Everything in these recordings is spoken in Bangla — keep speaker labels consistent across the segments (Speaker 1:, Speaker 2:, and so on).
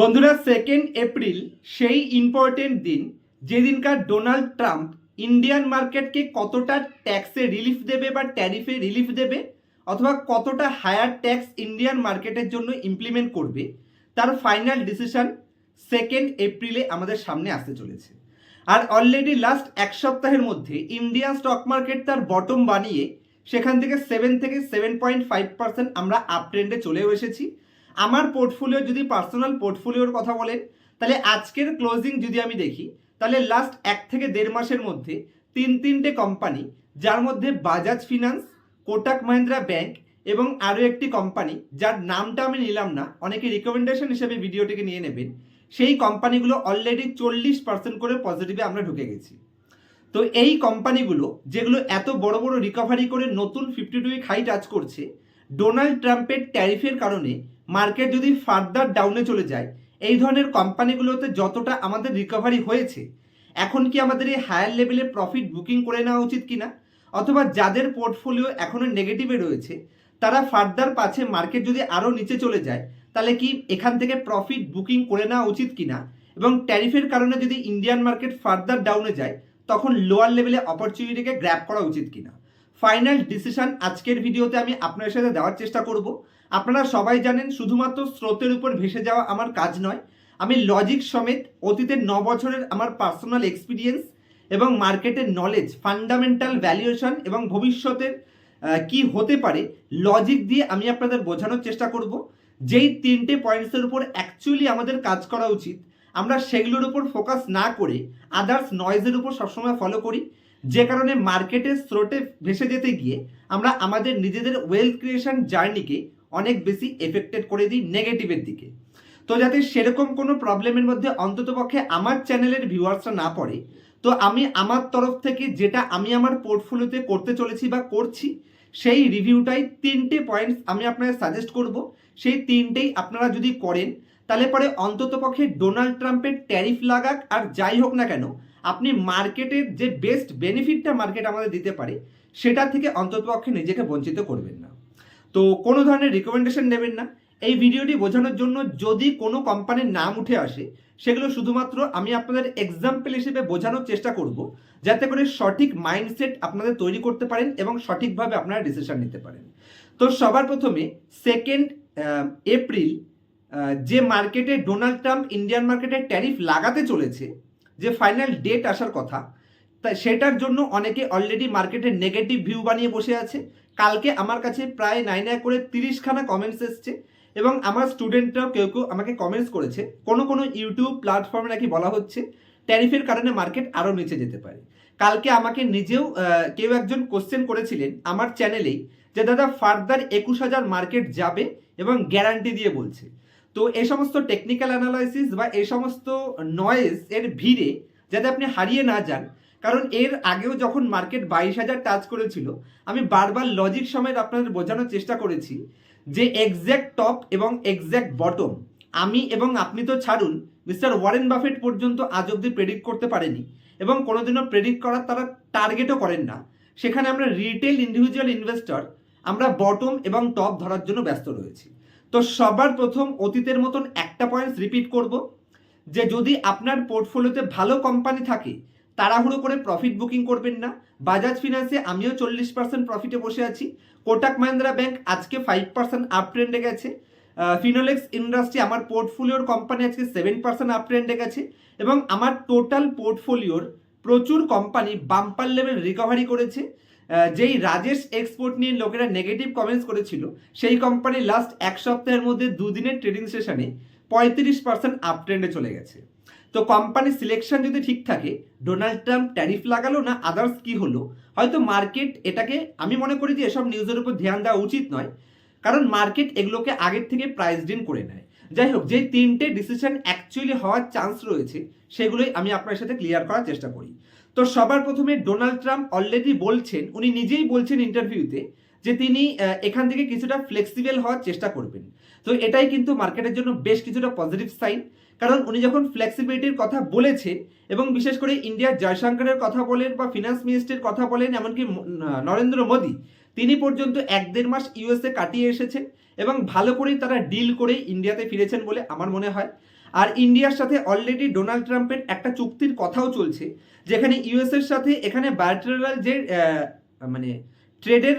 Speaker 1: বন্ধুরা সেকেন্ড এপ্রিল সেই ইম্পর্টেন্ট দিন, যেদিনকার ডোনাল্ড ট্রাম্প ইন্ডিয়ান মার্কেটকে কতটা ট্যাক্সে রিলিফ দেবে বা ট্যারিফে রিলিফ দেবে, অথবা কতটা হায়ার ট্যাক্স ইন্ডিয়ান মার্কেটের জন্য ইমপ্লিমেন্ট করবে, তার ফাইনাল ডিসিশন সেকেন্ড এপ্রিলে আমাদের সামনে আসতে চলেছে। আর অলরেডি লাস্ট এক সপ্তাহের মধ্যে ইন্ডিয়ান স্টক মার্কেট তার বটম বানিয়ে, সেখান থেকে সেভেন থেকে সেভেন পয়েন্ট ফাইভ পার্সেন্ট আমরা আপ ট্রেন্ডে চলেও এসেছি। আমার পোর্টফোলিও যদি পার্সোনাল পোর্টফোলিওর কথা বলেন, তাহলে আজকের ক্লোজিং যদি আমি দেখি, তাহলে লাস্ট এক থেকে দেড় মাসের মধ্যে তিন তিনটে কোম্পানি যার মধ্যে বাজাজ ফিনান্স কোটাক মাহিন্দ্রা ব্যাংক এবং আরও একটি কোম্পানি যার নামটা আমি নিলাম না, অনেকে রিকমেন্ডেশন হিসেবে ভিডিওটিকে নিয়ে নেবেন, সেই কোম্পানিগুলো অলরেডি চল্লিশ পার্সেন্ট করে পজিটিভে আমরা ঢুকে গেছি। তো এই কোম্পানিগুলো যেগুলো এত বড় বড় রিকভারি করে নতুন ফিফটি টু হাই টাচ করছে ডোনাল্ড ট্রাম্পের ট্যারিফের কারণে মার্কেট যদি ফার্দার ডাউনে চলে যায়, এই ধরনের কোম্পানিগুলোতে যতটা আমাদের রিকভারি হয়েছে, এখন কি আমাদের এই হায়ার লেভেলে প্রফিট বুকিং করে নেওয়া উচিত কিনা? অথবা যাদের পোর্টফোলিও এখনও নেগেটিভে রয়েছে, তারা ফার্দার পাছে মার্কেট যদি আরও নিচে চলে যায়, তাহলে কি এখান থেকে প্রফিট বুকিং করে নেওয়া উচিত কিনা? এবং ট্যারিফের কারণে যদি ইন্ডিয়ান মার্কেট ফার্দার ডাউনে যায়, তখন লোয়ার লেভেলে অপরচুনিটিকে গ্র্যাপ করা উচিত কিনা? ফাইনাল ডিসিশন আজকের ভিডিওতে আমি আপনার সাথে দেওয়ার চেষ্টা করব। আপনারা সবাই জানেন, শুধুমাত্র স্রোতের উপর ভেসে যাওয়া আমার কাজ নয়, আমি লজিক সমেত অতীতের ন বছরের আমার পার্সোনাল এক্সপিরিয়েন্স এবং মার্কেটের নলেজ ফান্ডামেন্টাল ভ্যালুয়েশন এবং ভবিষ্যতের কি হতে পারে লজিক দিয়ে আমি আপনাদের বোঝানোর চেষ্টা করব। যেই তিনটে পয়েন্টসের উপর অ্যাকচুয়ালি আমাদের কাজ করা উচিত, আমরা সেগুলোর উপর ফোকাস না করে আদার্স নয়েজের উপর সবসময় ফলো করি। যে কারণে মার্কেটের স্রোতে ভেসে যেতে গিয়ে আমরা আমাদের নিজেদের ওয়েলথ ক্রিয়েশন জার্নিকে অনেক বেশি এফেক্টেড করে দিই নেগেটিভের দিকে। তো যাতে সেরকম কোনো প্রবলেমের মধ্যে অন্ততপক্ষে আমার চ্যানেলের ভিউয়ার্সরা না পড়ে, তো আমি আমার তরফ থেকে যেটা আমি আমার পোর্টফোলিওতে করতে চলেছি বা করছি, সেই রিভিউটাই তিনটে পয়েন্টস আমি আপনাদের সাজেস্ট করব। সেই তিনটেই আপনারা যদি করেন, তাহলে পরে অন্ততপক্ষে ডোনাল্ড ট্রাম্পের ট্যারিফ লাগাক আর যাই হোক না কেন আপনি মার্কেটের যে বেস্ট বেনিফিটটা মার্কেট আমাদের দিতে পারে, সেটা থেকে অন্ততপক্ষে নিজেকে বঞ্চিত করবেন না। তো কোনো ধরনের রিকমেন্ডেশন নেবেন না। এই ভিডিওটি বোঝানোর জন্য যদি কোনো কোম্পানির নাম উঠে আসে, সেগুলো শুধুমাত্র আমি আপনাদের এক্সাম্পল হিসেবে বোঝানোর চেষ্টা করব, যাতে করে সঠিক মাইন্ডসেট আপনাদের তৈরি করতে পারেন এবং সঠিকভাবে আপনারা ডিসিশন নিতে পারেন। তো সবার প্রথমে সেকেন্ড এপ্রিল যে মার্কেটে ডোনাল্ড ট্রাম্প ইন্ডিয়ান মার্কেটে ট্যারিফ লাগাতে চলেছে যে ফাইনাল ডেট আসার কথা, তা সেটার জন্য অনেকে অলরেডি মার্কেটের নেগেটিভ ভিউ বানিয়ে বসে আছে। কালকে আমার কাছে প্রায় নাই নাই করে তিরিশখানা কমেন্টস এসছে এবং আমার স্টুডেন্টরাও কেউ কেউ আমাকে কমেন্টস করেছে। কোনো কোনো ইউটিউব প্ল্যাটফর্মে নাকি বলা হচ্ছে ট্যারিফের কারণে মার্কেট আরও নিচে যেতে পারে। কালকে আমাকে নিজেও কেউ একজন কোশ্চেন করেছিলেন আমার চ্যানেলেই যে, দাদা ফার্দার একুশ হাজার মার্কেট যাবে এবং গ্যারান্টি দিয়ে বলছে। তো এই সমস্ত টেকনিক্যাল অ্যানালাইসিস বা এই সমস্ত নয়েজ এর ভিড়ে যাতে আপনি হারিয়ে না যান, কারণ এর আগেও যখন মার্কেট বাইশ হাজার টাচ করেছিল, আমি বারবার লজিক সমেত আপনাদের বোঝানোর চেষ্টা করেছি যে এক্স্যাক্ট টপ এবং এক্স্যাক্ট বটম আমি এবং আপনি তো ছাড়ুন মিস্টার ওয়ারেন বাফেট পর্যন্ত আজ অব্দি প্রেডিক্ট করতে পারেনি এবং কোনোদিনও প্রেডিক্ট করার তারা টার্গেটও করেন না। সেখানে আমরা রিটেল ইন্ডিভিজুয়াল ইনভেস্টর আমরা বটম এবং টপ ধরার জন্য ব্যস্ত রয়েছি। তো সবার প্রথম অতীতের মতন একটা পয়েন্টস রিপিট করব, যে যদি আপনার পোর্টফোলিওতে ভালো কোম্পানি থাকে, তাড়াহুড়ো করে প্রফিট বুকিং করবেন না। বাজাজ ফিনান্সে আমিও চল্লিশ পার্সেন্ট প্রফিটে বসে আছি। কোটাক মাহিন্দ্রা ব্যাংক আজকে ফাইভ পার্সেন্ট আপ ট্রেন্ডে গেছে। ফিনোলেক্স ইন্ডাস্ট্রি আমার পোর্টফোলিওর কোম্পানি আজকে সেভেন পার্সেন্ট আপ ট্রেন্ডে গেছে। এবং আমার টোটাল পোর্টফোলিওর প্রচুর কোম্পানি বাম্পার লেভেল রিকভারি করেছে। যেই রাজেশ এক্সপোর্ট নিয়ে লোকেরা নেগেটিভ কমেন্টস করেছিল, সেই কোম্পানি লাস্ট এক সপ্তাহের মধ্যে দুদিনের ট্রেডিং সেশনে পঁয়ত্রিশ পার্সেন্ট আপ ট্রেন্ডে চলে গেছে। তো কোম্পানি সিলেকশন যদি ঠিক থাকে ডোনাল্ড ট্রাম্প ট্যারিফ লাগালো না আদার্স কি হলো? হয়তো মার্কেট এটাকে, আমি মনে করি যে এসব নিউজের উপর ধ্যান দেওয়া উচিত নয়, কারণ মার্কেট এগুলোকে আগের থেকে প্রাইস ডিন করে নেয়। যাই হোক যে তিনটে ডিসিশন অ্যাকচুয়ালি হওয়ার চান্স রয়েছে, সেগুলোই আমি আপনার সাথে ক্লিয়ার করার চেষ্টা করি। তো সবার প্রথমে ডোনাল্ড ট্রাম্প অলরেডি বলছেন, উনি নিজেই বলছেন ইন্টারভিউতে যে তিনি এখান থেকে কিছুটা ফ্লেক্সিবল হওয়ার চেষ্টা করবেন। তো এটাই কিন্তু মার্কেটের জন্য বেশ কিছুটা পজিটিভ সাইন কারণ উনি যখন ফ্লেক্সিবিলিটির কথা বলেছেন এবং বিশেষ করে ইন্ডিয়ার জয়শঙ্করের কথা বলেন বা ফিনান্স মিনিস্ট্রির কথা বলেন, এমনকি নরেন্দ্র মোদী, তিনি পর্যন্ত এক দেড় মাস ইউএসএ কাটিয়ে এসেছেন এবং ভালো করেই তারা ডিল করে ইন্ডিয়াতে ফিরেছেন বলে আমার মনে হয়। আর ইন্ডিয়ার সাথে অলরেডি ডোনাল্ড ট্রাম্পের একটা চুক্তির কথাও চলছে, যেখানে ইউএস এর সাথে এখানে বায়োটেরাল যে মানে ট্রেডের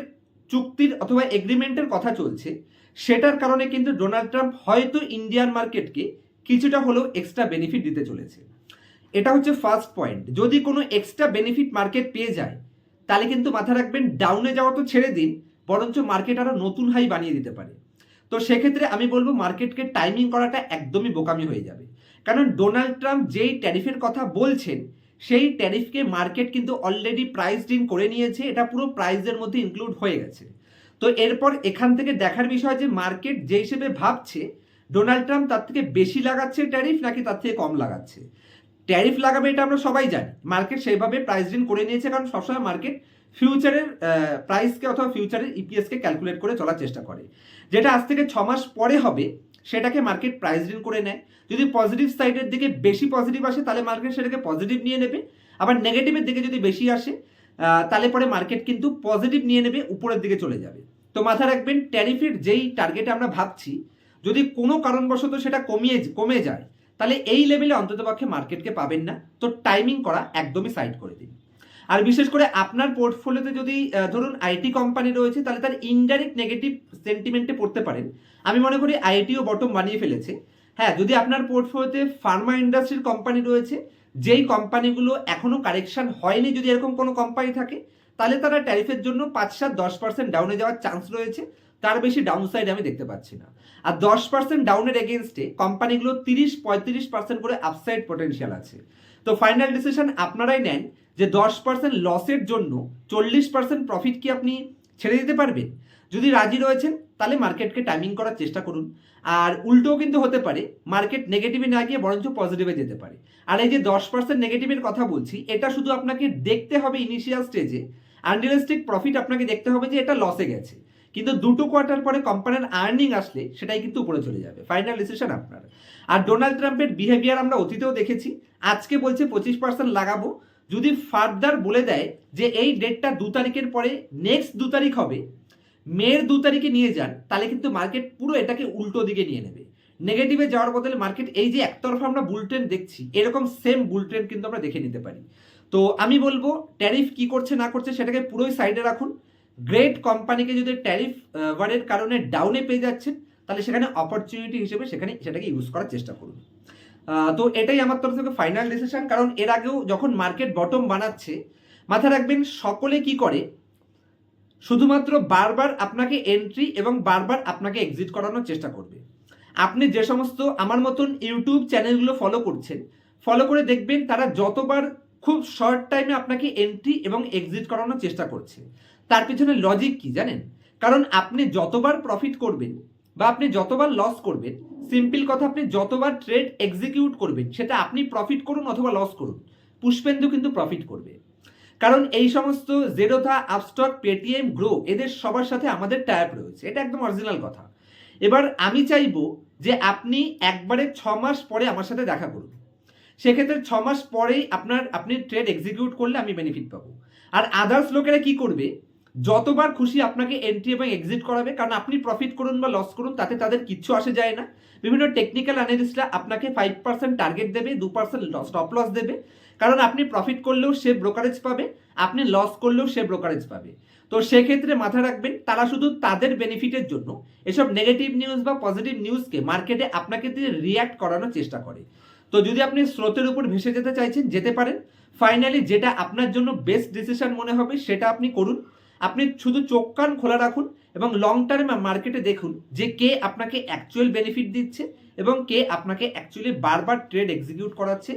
Speaker 1: চুক্তির অথবা এগ্রিমেন্টের কথা চলছে, সেটার কারণে কিন্তু ডোনাল্ড ট্রাম্প হয়তো ইন্ডিয়ান মার্কেটকে কিছুটা হলেও এক্সট্রা বেনিফিট দিতে চলেছে। এটা হচ্ছে ফার্স্ট পয়েন্ট যদি কোনো এক্সট্রা বেনিফিট মার্কেট পেয়ে যায়, তাহলে কিন্তু মাথা রাখবেন ডাউনে যাওয়া তো ছেড়ে দিন, বরঞ্চ মার্কেট আরও নতুন হাই বানিয়ে দিতে পারে। তো সেক্ষেত্রে আমি বলব মার্কেটকে টাইমিং করাটা একদমই বোকামি হয়ে যাবে। কারণ ডোনাল্ড ট্রাম্প যেই ট্যারিফের কথা বলছেন, সেই ট্যারিফকে মার্কেট কিন্তু অলরেডি প্রাইস ইন করে নিয়েছে, এটা পুরো প্রাইসের মধ্যে ইনক্লুড হয়ে গেছে। তো এরপর এখান থেকে দেখার বিষয় যে মার্কেট যে হিসেবে ভাবছে, ডোনাল্ড ট্রাম্প তার থেকে বেশি লাগাচ্ছে ট্যারিফ নাকি তার থেকে কম লাগাচ্ছে? ট্যারিফ লাগাবে এটা আমরা সবাই জানি। মার্কেট সেইভাবে প্রাইস ইন করে নিয়েছে, কারণ সবসময় মার্কেট ফিউচারের প্রাইসকে অথবা ফিউচারের ইপিএসকে ক্যালকুলেট করে চলার চেষ্টা করে। যেটা আজ থেকে ছ মাস পরে হবে, সেটাকে মার্কেট প্রাইস ইন করে নেয়। যদি পজিটিভ সাইডের দিকে বেশি পজিটিভ আসে, তাহলে মার্কেট সেটাকে পজিটিভ নিয়ে নেবে। আবার নেগেটিভের দিকে যদি বেশি আসে তাহলে পরে মার্কেট কিন্তু পজিটিভ নিয়ে নেবে, উপরের দিকে চলে যাবে। তো মাথায় রাখবেন ট্যারিফের যেই টার্গেটে আমরা ভাবছি, যদি কোনো কারণবশত সেটা কমিয়ে, কমে যায়, তাহলে এই লেভেলে অন্ততপক্ষে মার্কেটকে পাবেন না। তো টাইমিং করা একদমই সাইড করে দিন। আর বিশেষ করে আপনার পোর্টফোলিওতে যদি ধরুন আইটি কোম্পানি রয়েছে, তাহলে তার ইনডাইরেক্ট নেগেটিভ সেন্টিমেন্টে পড়তে পারেন। আমি মনে করি আইটিও বটম বানিয়ে ফেলেছে। হ্যাঁ যদি আপনার পোর্টফোলিওতে ফার্মা ইন্ডাস্ট্রির কোম্পানি রয়েছে, যেই কোম্পানিগুলো এখনও কারেকশন হয়নি, যদি এরকম কোনো কোম্পানি থাকে, তাহলে তারা ট্যারিফের জন্য পাঁচ সাত দশ পার্সেন্ট ডাউনে যাওয়ার চান্স রয়েছে। তার বেশি ডাউন সাইড আমি দেখতে পাচ্ছি না। আর দশ পার্সেন্ট ডাউনের এগেনস্টে কোম্পানিগুলো তিরিশ, পঁয়ত্রিশ পার্সেন্ট করে আপসাইড পটেনশিয়াল আছে। তো ফাইনাল ডিসিশন আপনারাই নেন যে দশ পার্সেন্ট লসের জন্য চল্লিশ পার্সেন্ট প্রফিট কি আপনি ছেড়ে দিতে পারবেন? যদি রাজি রয়েছেন, তাহলে মার্কেটকে টাইমিং করার চেষ্টা করুন। আর উল্টোও কিন্তু হতে পারে মার্কেট নেগেটিভে না গিয়ে বরঞ্চ পজিটিভে যেতে পারে। আর এই যে দশ পার্সেন্ট নেগেটিভের কথা বলছি, এটা শুধু আপনাকে দেখতে হবে ইনিশিয়াল স্টেজে আনরিয়ালিস্টিক প্রফিট আপনাকে দেখতে হবে যে এটা লসে গেছে। কিন্তু দুটো কোয়ার্টার পরে কোম্পানির আর্নিং আসলে সেটাই কিন্তু উপরে চলে যাবে। ফাইনাল ডিসিশন আপনার। আর ডোনাল্ড ট্রাম্পের বিহেভিয়ার আমরা অতীতেও দেখেছি। আজকে বলছে পঁচিশ পার্সেন্ট লাগাবো। যদি ফার্দার বলে দেয় যে এই ডেটটা দু তারিখের পরে নেক্সট দু তারিখ হবে মেয়ের দু তারিখে নিয়ে যান, তাহলে কিন্তু মার্কেট পুরো এটাকে উল্টো দিকে নিয়ে নেবে। নেগেটিভে যাওয়ার বদলে মার্কেট এই যে একতরফা আমরা বুল ট্রেন্ড দেখছি, এরকম সেম বুল ট্রেন্ড কিন্তু আমরা দেখে নিতে পারি। তো আমি বলব ট্যারিফ কি করছে না করছে সেটাকে পুরোই সাইডে রাখুন। গ্রেট কোম্পানিকে যদি ট্যারিফ ওয়ারের কারণে ডাউনে পেয়ে যাচ্ছেন, তাহলে সেখানে অপরচুনিটি হিসেবে সেখানে সেটাকে ইউজ করার চেষ্টা করুন। তো এটাই আমার তরফ থেকে ফাইনাল ডিসিশন কারণ এর আগেও যখন মার্কেট বটম বানাচ্ছে, মাথা রাখবেন সকলে কি করে? শুধুমাত্র বারবার আপনাকে এন্ট্রি এবং বারবার আপনাকে এক্সিট করানোর চেষ্টা করবে। আপনি যে সমস্ত আমার মতন ইউটিউব চ্যানেলগুলো ফলো করছেন ফলো করে দেখবেন তারা যতবার খুব শর্ট টাইমে আপনাকে এন্ট্রি এবং এক্সিট করানোর চেষ্টা করছে। তার পিছনে লজিক কি জানেন? কারণ আপনি যতবার প্রফিট করবেন বা আপনি যতবার লস করবেন সিম্পল কথা, আপনি যতবার ট্রেড এক্সিকিউট করবেন, সেটা আপনি প্রফিট করুন অথবা লস করুন। পুষ্পেন্দু কিন্তু প্রফিট করবে। কারণ এই সমস্ত জেরোথা আপস্টক পেটিএম গ্রো এদের সবার সাথে আমাদের টাইপ রয়েছে। এটা একদম অরিজিনাল কথা। এবার আমি চাইব যে আপনি একবারে ছ মাস পরে আমার সাথে দেখা করুন। সেক্ষেত্রে ছ মাস পরেই আপনার, আপনি ট্রেড এক্সিকিউট করলে আমি বেনিফিট পাবো। আর আদার্স লোকেরা কি করবে? যতবার খুশি আপনাকে এন্ট্রি এবং এক্সিট করাবে, কারণ আপনি প্রফিট করুন বা লস করুন, তাতে তাদের কিচ্ছু আসে যায় না। বিভিন্ন টেকনিক্যাল অ্যানালিস্টরা আপনাকে ফাইভ পার্সেন্ট টার্গেট দেবে দু পার্সেন্ট স্টপ লস দেবে। কারণ আপনি প্রফিট করলেও সে ব্রোকারেজ পাবে, আপনি লস করলেও সে ব্রোকারেজ পাবে। তো সেক্ষেত্রে মাথা রাখবেন, তারা শুধু তাদের বেনিফিটের জন্য। এসব নেগেটিভ নিউজ বা পজিটিভ নিউজকে মার্কেটে আপনাকে দিয়ে রিয়্যাক্ট করানোর চেষ্টা করে। তো যদি আপনি স্রোতের উপর ভেসে যেতে চাইছেন, যেতে পারেন। ফাইনালি যেটা আপনার জন্য বেস্ট ডিসিশন মনে হবে, সেটা আপনি করুন। আপনি শুধু চোখ কান খোলা রাখুন এবং লং টার্মে মার্কেটে দেখুন যে কে আপনাকে অ্যাকচুয়াল বেনিফিট দিচ্ছে এবং কে আপনাকে অ্যাকচুয়ালি বারবার ট্রেড এক্সিকিউট করাচ্ছে,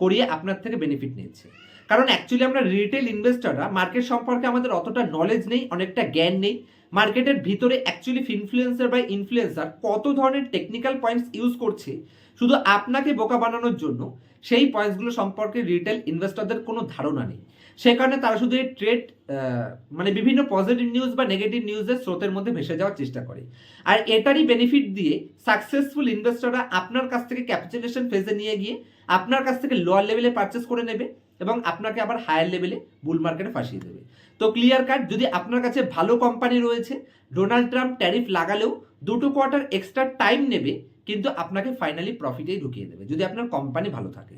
Speaker 1: করিয়ে আপনার থেকে বেনিফিট নিচ্ছে। কারণ অ্যাকচুয়ালি আমরা রিটেল ইনভেস্টররা মার্কেট সম্পর্কে আমাদের অতটা নলেজ নেই, অনেকটা জ্ঞান নেই। মার্কেটের ভিতরে অ্যাকচুয়ালি ইনফ্লুয়েন্সার বা ইনফ্লুয়েন্সার কত ধরনের টেকনিক্যাল পয়েন্টস ইউজ করছে, শুধু আপনাকে বোকা বানানোর জন্য, সেই পয়েন্টসগুলো সম্পর্কে রিটেল ইনভেস্টরদের কোনো ধারণা নেই। সে কারণে তারা শুধু এই ট্রেড মানে বিভিন্ন পজিটিভ নিউজ বা নেগেটিভ নিউজের স্রোতের মধ্যে ভেসে যাওয়ার চেষ্টা করে। আর এটারই বেনিফিট দিয়ে সাকসেসফুল ইনভেস্টররা আপনার কাছ থেকে ক্যাপিটালেশন ফেজে নিয়ে গিয়ে আপনার কাছ থেকে লোয়ার লেভেলে পারচেস করে নেবে এবং আপনাকে আবার হায়ার লেভেলে বুল মার্কেটে ফাঁসিয়ে দেবে। তো ক্লিয়ার কাট যদি আপনার কাছে ভালো কোম্পানি রয়েছে ডোনাল্ড ট্রাম্প ট্যারিফ লাগালেও দুটো কোয়ার্টার এক্সট্রা টাইম নেবে, কিন্তু আপনাকে ফাইনালি প্রফিটেই ঢুকিয়ে দেবে, যদি আপনার কোম্পানি ভালো থাকে।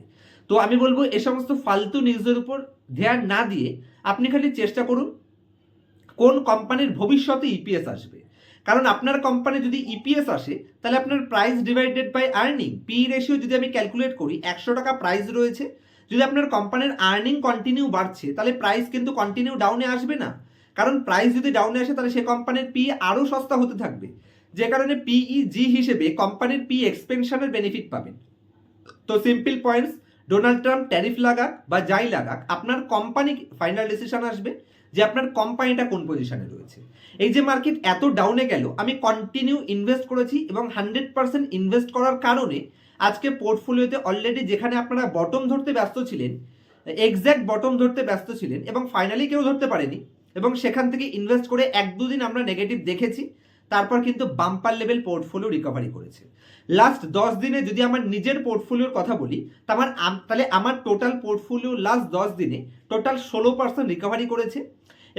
Speaker 1: তো আমি বলব, এ সমস্ত ফালতু নিউজের উপর ধ্যান না দিয়ে আপনি খালি চেষ্টা করুন, কোন কোম্পানির ভবিষ্যতে ইপিএস আসবে। কারণ আপনার কোম্পানি যদি ইপিএস আসে, তাহলে আপনার price divided by earning P ratio যদি আমি ক্যালকুলেট করি, একশো টাকা প্রাইস রয়েছে যদি আপনার কোম্পানির আর্নিং কন্টিনিউ বাড়ছে, তাহলে প্রাইস কিন্তু কন্টিনিউ ডাউনে আসবে না। কারণ প্রাইস যদি ডাউনে আসে, তাহলে সে কোম্পানির পি আরও সস্তা হতে থাকবে। যে কারণে পিই জি হিসেবে কোম্পানির পি এক্সপেনশনের বেনিফিট পাবেন। তো simple points Donald Trump tariff লাগাক বা যাই লাগাক, আপনার কোম্পানি ফাইনাল ডিসিশন আসবে যে আপনার কোম্পানিটা কোন পজিশনে রয়েছে। এই যে মার্কেট এত ডাউনে গেল, আমি কন্টিনিউ ইনভেস্ট করেছি এবং হান্ড্রেড পার্সেন্ট ইনভেস্ট করার কারণে আজকে পোর্টফোলিওতে অলরেডি যেখানে আপনারা বটম ধরতে ব্যস্ত ছিলেন এক্স্যাক্ট বটম ধরতে ব্যস্ত ছিলেন এবং ফাইনালি কেউ ধরতে পারেনি এবং সেখান থেকে ইনভেস্ট করে এক দুদিন আমরা নেগেটিভ দেখেছি, তারপর কিন্তু বাম্পার লেভেল পোর্টফোলিও রিকভারি করেছে। লাস্ট দশ দিনে যদি আমার নিজের পোর্টফোলিওর কথা বলি তাহলে আমার টোটাল পোর্টফোলিও লাস্ট দশ দিনে টোটাল ষোলো পার্সেন্ট রিকভারি করেছে।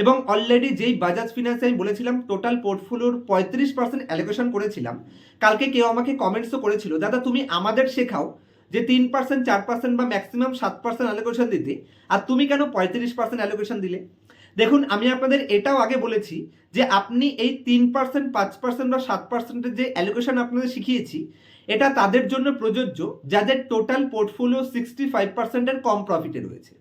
Speaker 1: এবং অলরেডি যেই বাজাজ ফিনান্সে আমি বলেছিলাম টোটাল পোর্টফোলিওর পঁয়ত্রিশ পার্সেন্ট অ্যালোকেশন করেছিলাম। কালকে কেউ আমাকে কমেন্টসও করেছিল, দাদা, তুমি আমাদের শেখাও যে তিন পার্সেন্ট চার পার্সেন্ট বা ম্যাক্সিমাম সাত পার্সেন্ট অ্যালোকেশন দিতে, আর তুমি কেন পঁয়ত্রিশ পার্সেন্ট অ্যালোকেশন দিলে? দেখুন, আমি আপনাদের এটাও আগে বলেছি যে আপনি এই তিন পার্সেন্ট পাঁচ পার্সেন্ট বা সাত পার্সেন্টের যে অ্যালোকেশন আপনাদের শিখিয়েছি, এটা তাদের জন্য প্রযোজ্য, যাদের টোটাল পোর্টফোলিও সিক্সটি ফাইভ পার্সেন্টের কম প্রফিটে রয়েছে।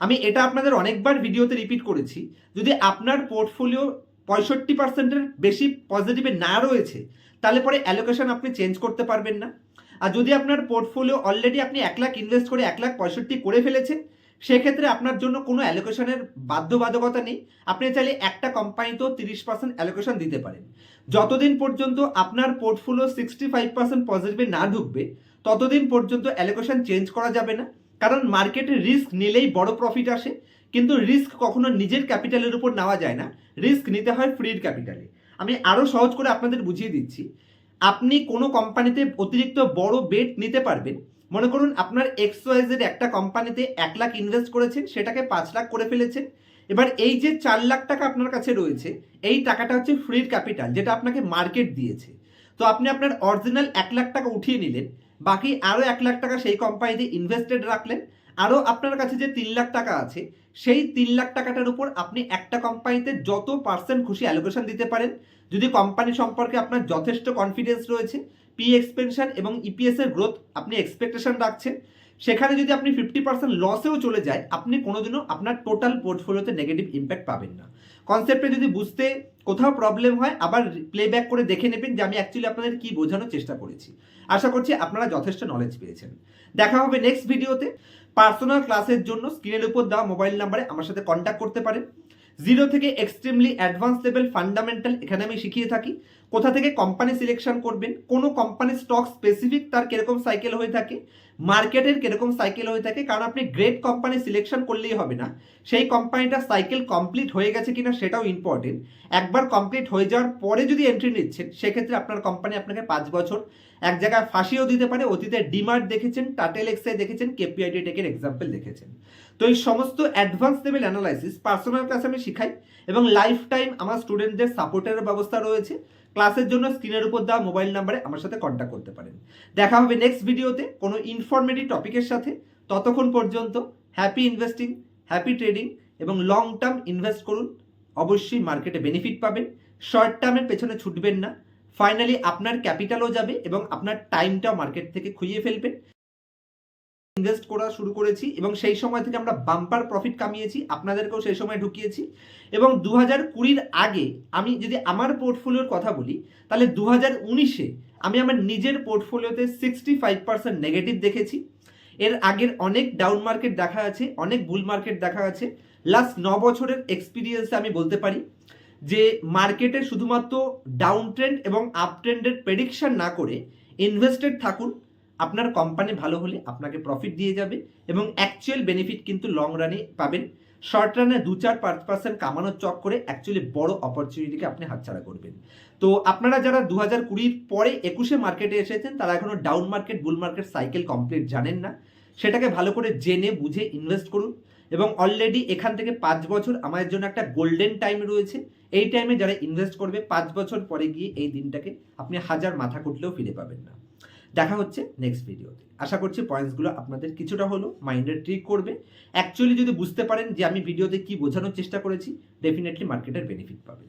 Speaker 1: আমি এটা আপনাদের অনেকবার ভিডিওতে রিপিট করেছি, যদি আপনার পোর্টফোলিও পঁয়ষট্টি পার্সেন্টের বেশি পজিটিভে না রয়েছে, তাহলে পরে অ্যালোকেশন আপনি চেঞ্জ করতে পারবেন না। আর যদি আপনার পোর্টফোলিও অলরেডি আপনি এক লাখ ইনভেস্ট করে এক লাখ পঁয়ষট্টি করে ফেলেছেন, সেক্ষেত্রে আপনার জন্য কোনো অ্যালোকেশনের বাধ্যবাধকতা নেই। আপনি চাইলে একটা কোম্পানিতেও তিরিশ পার্সেন্ট অ্যালোকেশন দিতে পারেন। যতদিন পর্যন্ত আপনার পোর্টফোলিও সিক্সটি ফাইভ পার্সেন্ট পজিটিভে না ঢুকবে, ততদিন পর্যন্ত অ্যালোকেশন চেঞ্জ করা যাবে না। কারণ মার্কেটে রিস্ক নিলেই বড় প্রফিট আসে, কিন্তু রিস্ক কখনো নিজের ক্যাপিটালের উপর নেওয়া যায় না। রিস্ক নিতে হয় ফ্রির ক্যাপিটালে আমি আরও সহজ করে আপনাদের বুঝিয়ে দিচ্ছি। আপনি কোনো কোম্পানিতে অতিরিক্ত বড় বেট নিতে পারবেন। মনে করুন আপনার এক্সওয়াইজের একটা কোম্পানিতে এক লাখ ইনভেস্ট করেছেন, সেটাকে পাঁচ লাখ করে ফেলেছেন। এবার এই যে চার লাখ টাকা আপনার কাছে রয়েছে, এই টাকাটা হচ্ছে ফ্রির ক্যাপিটাল যেটা আপনাকে মার্কেট দিয়েছে। তো আপনি আপনার অরিজিনাল এক লাখ টাকা উঠিয়ে নিলেন বাকি আরও এক লাখ টাকা সেই কোম্পানিতে ইনভেস্টেড রাখলেন। আরও আপনার কাছে যে তিন লাখ টাকা আছে, সেই তিন লাখ টাকাটার উপর আপনি একটা কোম্পানিতে যত পার্সেন্ট খুশি অ্যালোকেশন দিতে পারেন। যদি কোম্পানি সম্পর্কে আপনার যথেষ্ট কনফিডেন্স রয়েছে পি এক্সপেনশন এবং ইপিএস এর গ্রোথ আপনি এক্সপেকটেশন রাখছেন, সেখানে যদি আপনি ফিফটি পার্সেন্ট লসেও চলে যায়, আপনি কোনোদিনও আপনার টোটাল পোর্টফোলিওতে নেগেটিভ ইম্প্যাক্ট পাবেন না। কনসেপ্টে যদি বুঝতে কোথাও প্রবলেম হয়, আবার প্লেব্যাক করে দেখে নেবেন যে আমি অ্যাকচুয়ালি আপনাদের কি বোঝানোর চেষ্টা করেছি। আশা করছি আপনারা যথেষ্ট নলেজ পেয়েছেন। দেখা হবে নেক্সট ভিডিওতে পার্সোনাল ক্লাসের জন্য স্ক্রিনের উপর দেওয়া মোবাইল নাম্বারে আমার সাথে কন্ট্যাক্ট করতে পারেন। জিরো থেকে এক্সট্রিমলি অ্যাডভান্স লেভেল ফান্ডামেন্টাল এখানে আমি শিখিয়ে থাকি। কোথা থেকে কোম্পানি সিলেকশন করবেন, কোনো কোম্পানির স্টক স্পেসিফিক তার কীরকম সাইকেল হয়ে থাকে মার্কেটের কীরকম সাইকেল হয়ে থাকে, কারণ আপনি গ্রেট কোম্পানি সিলেকশন করলেই হবে না। সেই কোম্পানিটার সাইকেল কমপ্লিট হয়ে গেছে কিনা সেটাও ইম্পর্টেন্ট একবার কমপ্লিট হয়ে যাওয়ার পরে যদি এন্ট্রি নিচ্ছেন, সেক্ষেত্রে আপনার কোম্পানি আপনাকে পাঁচ বছর, এক জায়গায় ফাঁসিও দিতে পারে, অতীতে ডিমার্ট দেখেছেন টাটেল এক্সআই দেখেছেন কেপিআইডি টেকের এক্সাম্পল দেখেছেন। তো এই সমস্ত অ্যাডভান্স লেভেল অ্যানালাইসিস পার্সোনাল ক্লাসে আমি শিখাই এবং লাইফ টাইম আমার স্টুডেন্টদের সাপোর্টের ব্যবস্থা রয়েছে। ক্লাসের জন্য স্ক্রিনের উপর দেওয়া মোবাইল নাম্বারে আমার সাথে কন্ট্যাক্ট করতে পারেন। দেখা হবে নেক্সট ভিডিওতে কোনো ইনফরমেটিভ টপিকের সাথে। ততক্ষণ পর্যন্ত হ্যাপি ইনভেস্টিং হ্যাপি ট্রেডিং এবং লং টার্ম ইনভেস্ট করুন। অবশ্যই মার্কেটে বেনিফিট পাবেন। শর্ট টার্মের পেছনে ছুটবেন না। ফাইনালি আপনার ক্যাপিটালও যাবে এবং আপনার টাইমটাও মার্কেট থেকে খুঁজিয়ে ফেলবেন ইনভেস্ট করা শুরু করেছি এবং সেই সময় থেকে আমরা বাম্পার প্রফিট কামিয়েছি, আপনাদেরকেও সেই সময় ঢুকিয়েছি। এবং দু হাজার কুড়ির আগে আমি যদি আমার পোর্টফোলিওর কথা বলি, তাহলে দু হাজার উনিশে আমি আমার নিজের পোর্টফোলিওতে সিক্সটি ফাইভ পার্সেন্ট নেগেটিভ দেখেছি। এর আগের অনেক ডাউন মার্কেট দেখা আছে, অনেক বুল মার্কেট দেখা আছে। লাস্ট ন বছরের এক্সপিরিয়েন্সে আমি বলতে পারি যে মার্কেটে শুধুমাত্র ডাউন ট্রেন্ড এবং আপ ট্রেন্ডের প্রেডিকশন না করে ইনভেস্টেড থাকুন। আপনার কোম্পানি ভালো হলে আপনাকে প্রফিট দিয়ে যাবে এবং অ্যাকচুয়াল বেনিফিট কিন্তু লং রানে পাবেন। শর্ট রানে দু চার পাঁচ পার্সেন্ট কামানোর চক করে অ্যাকচুয়ালি বড় অপরচুনিটিকে আপনি হাতছাড়া করবেন। তো আপনারা যারা দু হাজার কুড়ির পরে একুশে মার্কেটে এসেছেন, তারা এখনও down market bull market cycle complete জানেন না। সেটাকে ভালো করে জেনে, বুঝে ইনভেস্ট করুন এবং অলরেডি এখান থেকে পাঁচ বছর আমাদের জন্য একটা গোল্ডেন টাইম রয়েছে। এই টাইমে যারা ইনভেস্ট করবে, পাঁচ বছর পরে গিয়ে এই দিনটাকে আপনি হাজার মাথা কুটলেও ফিরে পাবেন না। দেখা হচ্ছে নেক্সট ভিডিওতে আশা করছি পয়েন্টসগুলো আপনাদের কিছুটা হলো মাইন্ডে ট্রিক করবে। অ্যাকচুয়ালি যদি বুঝতে পারেন যে আমি ভিডিওতে কি বোঝানোর চেষ্টা করেছি ডেফিনেটলি মার্কেটের বেনিফিট পাবেন।